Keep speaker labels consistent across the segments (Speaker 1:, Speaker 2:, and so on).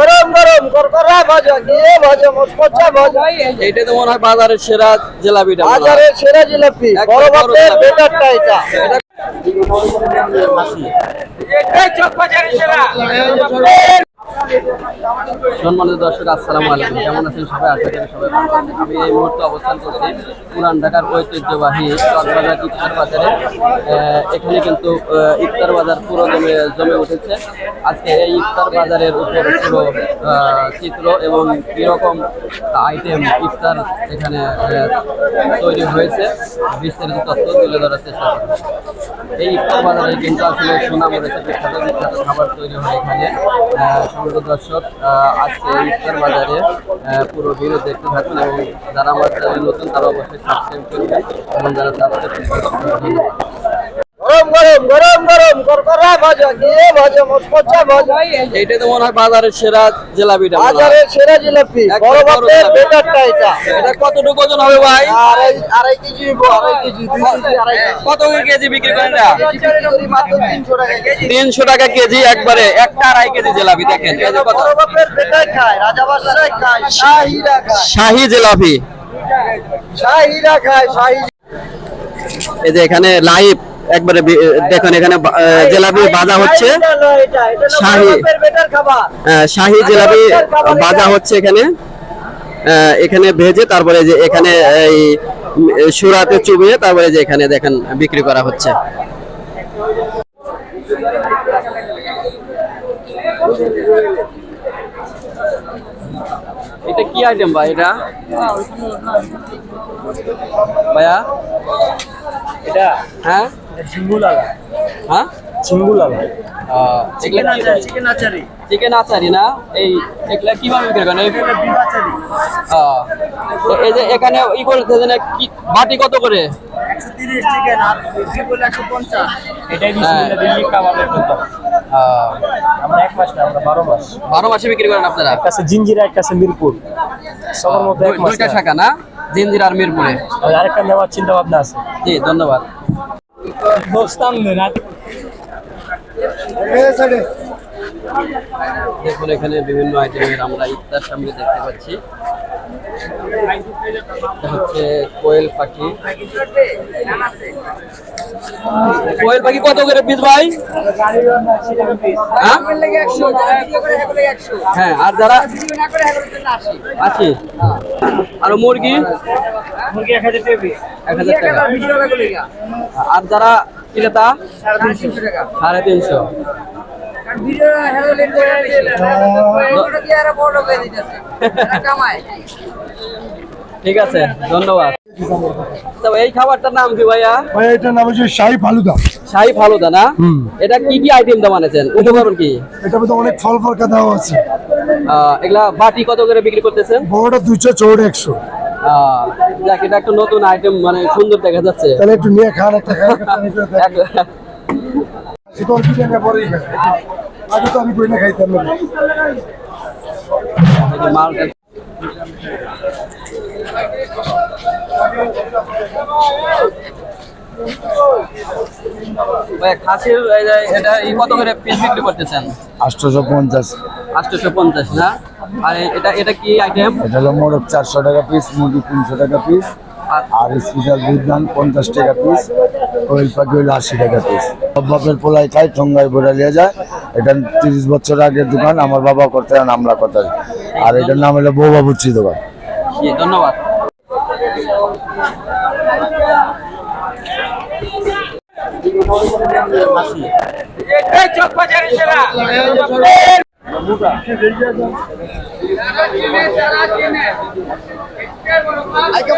Speaker 1: গরম গরম করকরা ভাজা দিয়ে ভাজা মচমচা ভাজা।
Speaker 2: এইটা তো মনে হয় বাজারের সেরা জিলাপিটা
Speaker 1: বাজারের সেরা জিলাপি বড় বাপের বেটারটা এটা।
Speaker 2: এটা সম্মানিত দর্শক, আসসালামু আলাইকুম। কেমন আছেন সবাই? আশা করি সবাই ভালো আছেন। আমি এই মুহূর্তে অবস্থান করছি পুরান ঢাকার ঐতিহ্যবাহী চকবাজার ইফতার বাজারে। এখানে কিন্তু ইফতার বাজার পুরো জমে জমে উঠেছে। আজকে এই ইফতার বাজারের উপর পুরো চিত্র এবং কীরকম আইটেম ইফতার এখানে তৈরি হয়েছে। বিস্তারিত তথ্য তুলে ধরার চেষ্টা করব। এই ইফতার বাজারে কিন্তু আসলে সুনাম রয়েছে বিখ্যাত বিখ্যাত খাবার তৈরি হয় এখানে। সমস্ত দর্শক আজকে ইফতার বাজারে পুরো ভিডিও দেখতে থাকুন এবং যারা আমার চ্যানেল নতুন তারা অবশ্যই সাবস্ক্রাইব করবেন এবং যারা সাবস্ক্রাইব করবেন
Speaker 1: গরম গরম গরম করকরা ভাজা দিয়ে ভাজা মচমচা ভাজা।
Speaker 2: এইটা তো মনে হয় বাজারের সেরা জিলাপিটা
Speaker 1: বাজারের সেরা জিলাপি
Speaker 2: একদম
Speaker 1: বড়
Speaker 2: বড়
Speaker 1: বাপের বেটারটা এটা।
Speaker 2: এটা কতটুকু ওজন হবে ভাই?
Speaker 1: আড়াই আড়াই কেজি আড়াই কেজি আড়াই
Speaker 2: কত কেজি বিক্রি করেন এটা?
Speaker 1: তিনশো টাকা কেজি।
Speaker 2: একবারে একটা আড়াই কেজি জিলাপি দেখেন। এই যে
Speaker 1: বড় বাপের বেটাই খায় রাজা বাদশাহ খায় শাহিরা খায়।
Speaker 2: শাহি জিলাপি।
Speaker 1: শাহিরা খায় শাহি
Speaker 2: এই যে এখানে লাইভ। একবারে দেখুন এখানে জিলাপি হচ্ছে।
Speaker 1: এটা, এটা
Speaker 2: শাহি। শাহি জিলাপি ভাজা হচ্ছে এখানে। এখানে ভেজে তারপরে যে এখানে এই সুরাতে চুবিয়ে তারপরে যে এখানে দেখেন বিক্রি করা হচ্ছে। এটা কি আইটেম ভাই এটা? ভাইয়া?
Speaker 3: এটা?
Speaker 2: হ্যাঁ?
Speaker 3: ঝিঙ্গুলালা
Speaker 2: হ্যাঁ?
Speaker 3: ঝিঙ্গুলালা চিকেন আচারি।
Speaker 2: চিকেন আচারি না? এই এগুলা কীভাবে বিক্রি করেন? এই
Speaker 3: বিফ আচারি।
Speaker 2: আহ, এ- এই যে এখানে ই করতে যেন কি বাটি কত করে?
Speaker 3: চিকেন আর এটাই
Speaker 2: হ্যাঁ।
Speaker 3: দিল্লি কাবাবের দোকান আমরা এক মাস না আমরা বারো মাস।
Speaker 2: বারো মাসে বিক্রি করেন আপনারা?
Speaker 3: জিঞ্জিরা একটা আছে মিরপুর। সবার মধ্যে এক মাস
Speaker 2: দুইটা
Speaker 3: না।
Speaker 2: শাখা না? জিঞ্জির আর মিরপুরে।
Speaker 3: আর আরেকটা নেওয়ার চিন্তা ভাবনা আছে।
Speaker 2: জি ধন্যবাদ। দেখুন এখানে বিভিন্ন আইটেমের আমরা ইফতার সামনে দেখতে পাচ্ছি। হচ্ছে কোয়েল পাখি। কোয়েল পাখি কত করে পিস ভাই? হ্যাঁ? হ্যাঁ আর যারা আছে? আর মুরগি? আর যারা ক্রেতা সাড়ে তিনশো। ঠিক আছে ধন্যবাদ। তো এই খাবারটার নাম কি ভাইয়া?
Speaker 4: ভাই এটার নাম হচ্ছে শাহি ফালুদা।
Speaker 2: শাহি ফালুদা না? এটা কি কি আইটেম দা উপকরণ কি?
Speaker 4: এটা মধ্যে অনেক ফল ফলকা দেওয়া আছে।
Speaker 2: এগুলা বাটি কত করে বিক্রি করতেছেন?
Speaker 4: বড়টা দুশো চৌড় একশো।
Speaker 2: আহ, যাক এটা একটা নতুন আইটেম মানে সুন্দর দেখা যাচ্ছে।
Speaker 4: তাহলে একটু নিয়ে খান একটা খান আগে তো আমি খাইতাম না।
Speaker 2: মালটা ভাই, খাসির এটা এই কত করে পিস বিক্রি করতেছেন?
Speaker 4: আটশোশো পঞ্চাশ।
Speaker 2: আটশোশো পঞ্চাশ না? আর এটা এটা কি আইটেম
Speaker 4: এটা হলো মোরগ চারশো টাকা পিস মুরগি তিনশো টাকা পিস আর স্পেশাল দুধ দান পঞ্চাশ টাকা পিস কোয়েল পাখি হলো আশি টাকা পিস সব বাপের পোলাই খাই ঠোঙ্গায় ভরে নিয়ে যায় এটা তিরিশ বছর আগের দোকান আমার বাবা করতে আর আমরা করতে আর এটার নাম হলো বউ বাবুচি দোকান
Speaker 2: জি ধন্যবাদ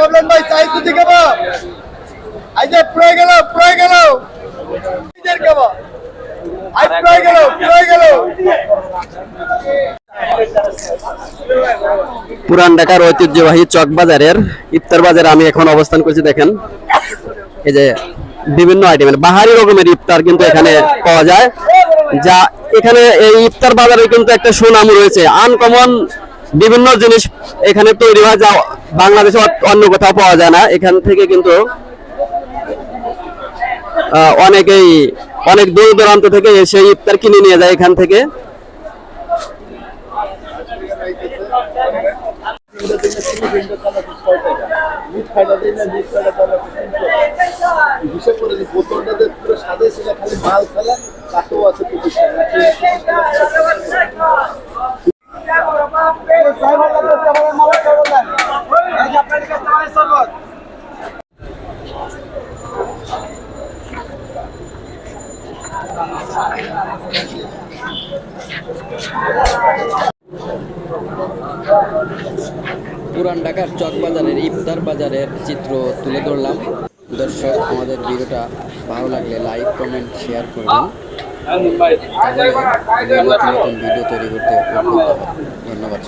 Speaker 1: বললেন ভাই, চাই গেল গেল। নিজের পুরো গেল গেল।
Speaker 2: পুরান ঢাকার ঐতিহ্যবাহী চক বাজারের ইফতার বাজারে আমি এখন অবস্থান করছি, দেখেন। এই যে বিভিন্ন আইটেমের, বাহারি রকমের ইফতার কিন্তু এখানে পাওয়া যায়। যা এখানে এই ইফতার বাজারে কিন্তু একটা সুনাম রয়েছে। আনকমন বিভিন্ন জিনিস এখানে তৈরি হয়, যা বাংলাদেশে অন্য কোথাও পাওয়া যায় না। এখান থেকে কিন্তু অনেকেই, অনেক দূর দূরান্ত থেকে এসে ইফতার কিনে নিয়ে যায় এখান থেকে।
Speaker 5: করে যে বোতলটা যে পুরো সাজিয়েছিল খালি মাল ফেলা, তাতেও আছে
Speaker 6: পুরান ঢাকার চক বাজারের ইফতার বাজারের চিত্র তুলে ধরলাম। দর্শক, আমাদের ভিডিওটা ভালো লাগলে লাইক, কমেন্ট, শেয়ার করবেন। তাহলে নতুন নতুন ভিডিও তৈরি করতে ধন্যবাদ।